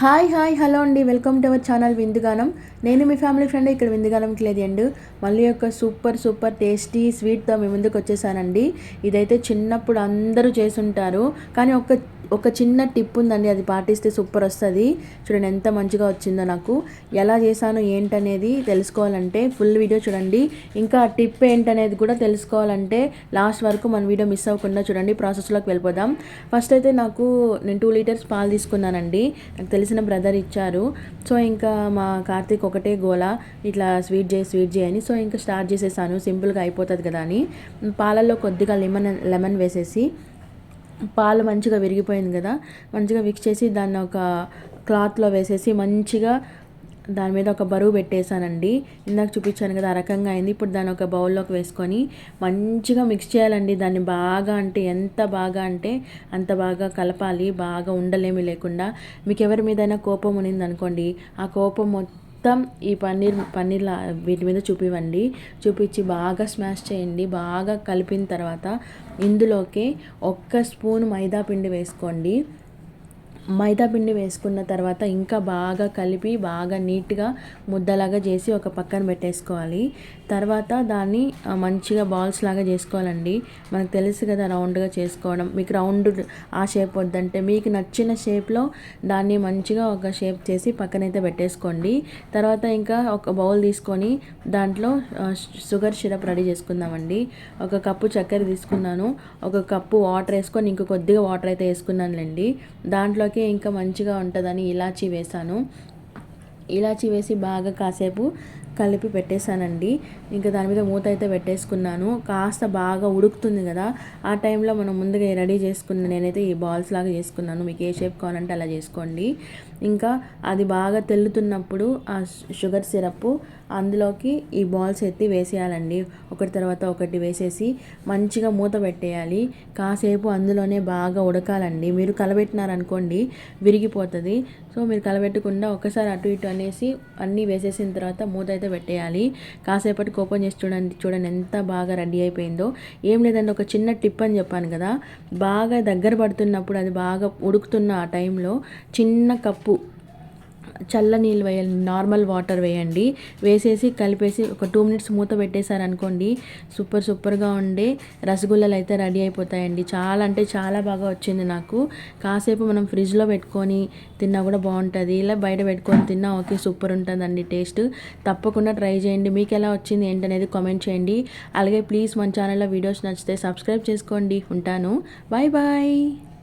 Hi hi hello అండి. Welcome to our channel Vindugaanam. నేను మీ ఫ్యామిలీ ఫ్రెండ్ ఇక్కడ విందుగానంకి లేదు అండి మళ్ళీ ఒక సూపర్ సూపర్ టేస్టీ స్వీట్తో మీ ముందుకు వచ్చేసానండి. ఇదైతే చిన్నప్పుడు అందరూ చేసుంటారు. కానీ ఒక ఒక చిన్న టిప్ ఉందండి. అది పాటిస్తే సూపర్ వస్తుంది. చూడండి ఎంత మంచిగా వచ్చిందో నాకు. ఎలా చేశాను ఏంటనేది తెలుసుకోవాలంటే ఫుల్ వీడియో చూడండి. ఇంకా టిప్ ఏంటనేది కూడా తెలుసుకోవాలంటే లాస్ట్ వరకు మన వీడియో మిస్ అవ్వకుండా చూడండి. ప్రాసెస్లోకి వెళ్ళిపోదాం. ఫస్ట్ అయితే నాకు నేను టూ లీటర్స్ పాలు తీసుకున్నానండి. నాకు తెలిసిన బ్రదర్ ఇచ్చారు. సో ఇంకా మా కార్తీక్ ఒకటే గోల. ఇట్లా స్వీట్ చేయి స్వీట్ చేయని సో ఇంకా స్టార్ట్ చేసేసాను. సింపుల్గా అయిపోతుంది కదా అని. పాలల్లో కొద్దిగా లెమన్ లెమన్ వేసేసి పాలు మంచిగా విరిగిపోయింది కదా. మంచిగా మిక్స్ చేసి దాన్ని ఒక క్లాత్లో వేసేసి మంచిగా దాని మీద ఒక బరువు పెట్టేశానండి. ఇందాక చూపించాను కదా ఆ రకంగా అయింది. ఇప్పుడు దాన్ని ఒక బౌల్లోకి వేసుకొని మంచిగా మిక్స్ చేయాలండి. దాన్ని బాగా అంటే ఎంత బాగా అంటే అంత బాగా కలపాలి. బాగా ఉండలేమి లేకుండా. మీకు ఎవరి మీదైనా కోపం ఉన్నింది అనుకోండి ఆ కోపం మొత్తం ఈ పన్నీర్ పన్నీర్ల వీటి మీద చూపివ్వండి. చూపించి బాగా స్మాష్ చేయండి. బాగా కలిపిన తర్వాత ఇందులోకి ఒక్క స్పూన్ మైదా పిండి వేసుకోండి. మైదా పిండి వేసుకున్న తర్వాత ఇంకా బాగా కలిపి బాగా నీట్గా ముద్దలాగా చేసి ఒక పక్కన పెట్టేసుకోవాలి. తర్వాత దాన్ని మంచిగా బాల్స్ లాగా చేసుకోవాలండి. మనకు తెలుసు కదా రౌండ్గా చేసుకోవడం. మీకు రౌండ్ ఆ షేప్ వద్దంటే మీకు నచ్చిన షేప్లో దాన్ని మంచిగా ఒక షేప్ చేసి పక్కనైతే పెట్టేసుకోండి. తర్వాత ఇంకా ఒక బౌల్ తీసుకొని దాంట్లో షుగర్ సిరప్ రెడీ చేసుకుందామండి. ఒక కప్పు చక్కెర తీసుకున్నాను. ఒక కప్పు వాటర్ వేసుకొని ఇంక కొద్దిగా వాటర్ అయితే వేసుకున్నానులేండి. దాంట్లోకి దాంట్లోకి ఇంకా మంచిగా ఉంటుందని ఇలాచీ వేసాను ఇలాచీ వేసి బాగా కాసేపు కలిపి పెట్టేశానండి. ఇంకా దాని మీద మూత అయితే పెట్టేసుకున్నాను. కాస్త బాగా ఉడుకుతుంది కదా ఆ టైంలో మనం ముందుగా రెడీ చేసుకున్న నేనైతే ఈ బాల్స్ లాగా చేసుకున్నాను. మీకు ఏ షేప్ కావాలంటే అలా చేసుకోండి. ఇంకా అది బాగా తెల్లుతున్నప్పుడు ఆ షుగర్ సిరప్ అందులోకి ఈ బాల్స్ ఎత్తి వేసేయాలండి. ఒకటి తర్వాత ఒకటి వేసేసి మంచిగా మూత పెట్టేయాలి. కాసేపు అందులోనే బాగా ఉడకాలండి. మీరు కలబెట్టినారనుకోండి విరిగిపోతుంది. సో మీరు కలబెట్టకుండా ఒకసారి అటు ఇటు అనేసి అన్నీ వేసేసిన తర్వాత మూత అయితే అయితే పెట్టేయాలి. కాసేపటికి ఓపెన్ చేసి చూడండి చూడండి ఎంత బాగా రెడీ అయిపోయిందో. ఏం లేదండి ఒక చిన్న టిప్ అని చెప్పాను కదా. బాగా దగ్గర పడుతున్నప్పుడు అది బాగా ఉడుకుతున్న ఆ టైంలో చిన్న కప్పు చల్ల నీళ్ళు వేయాలి నార్మల్ వాటర్ వేయండి. వేసేసి కలిపేసి ఒక టూ మినిట్స్ మూత పెట్టేశారనుకోండి సూపర్ సూపర్గా ఉండే రసగుల్లలు అయితే రెడీ అయిపోతాయండి. చాలా అంటే చాలా బాగా వచ్చింది నాకు. కాసేపు మనం ఫ్రిడ్జ్లో పెట్టుకొని తిన్నా కూడా బాగుంటుంది. ఇలా బయట పెట్టుకొని తిన్నా ఓకే సూపర్ ఉంటుందండి టేస్ట్. తప్పకుండా ట్రై చేయండి. మీకు ఎలా వచ్చింది ఏంటనేది కామెంట్ చేయండి. అలాగే ప్లీజ్ మన ఛానల్లో వీడియోస్ నచ్చితే సబ్స్క్రైబ్ చేసుకోండి. ఉంటాను. Bye bye.